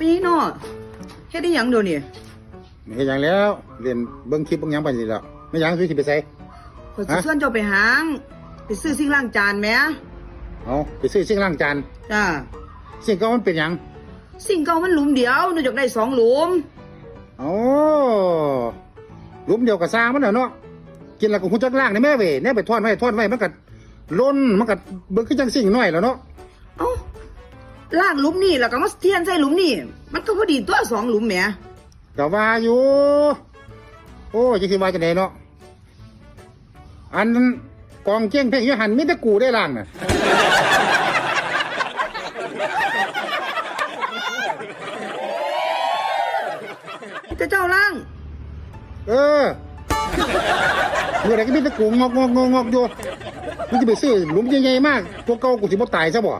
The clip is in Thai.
พี่น้อเฮ็ดได้หยังเดี๋ยวนี้เฮ็ดหยังแล้วเรียนเบิ่งคลิปเบิ่งหยังไปนี่แล้วไม่หยังคือสิไปใส่ข่อยสิฮะชวนเจ้าไปหางไปซื้อสิ่งล้างจานแหมเอาไปซื้อสิ่งล้างจานจ้าสิ่งเก็มันเป็นหยังสิ่งเก่ามันหลุมเดียวหนูอยากได้สองหลุมโอ้หลุมเดียวกับสร้างมันน่ะเนาะกินแล้วก็ฮู้จักล้างได้แม่เว้ยแน่ไปทอดไว้ทอดไว้มันก็ล้นมันก็เบิ่งคือจังสิ่งน้อยแล้วเนาะเอ้า ล่างหลุมนี่แล้วก็มาเทียนใส่หลุมนี่ มันก็พอดีตัวสองหลุมแหมก็ว่าอยู่ โอ้ยจะคิดว่าจะไหนเนาะอันนั้นกองเจ้งเพ่งอยูหันมิแต่กูได้ล่างน่ะแต่เจ้าล่าง เออเมื่อไหรก็มิแต่กูงอกงอกงอกงอกอยู่มึงจะไปซื้อหลุมใหญ่ๆมาก ตัวเก่ากูสิบ่ตายซะบ่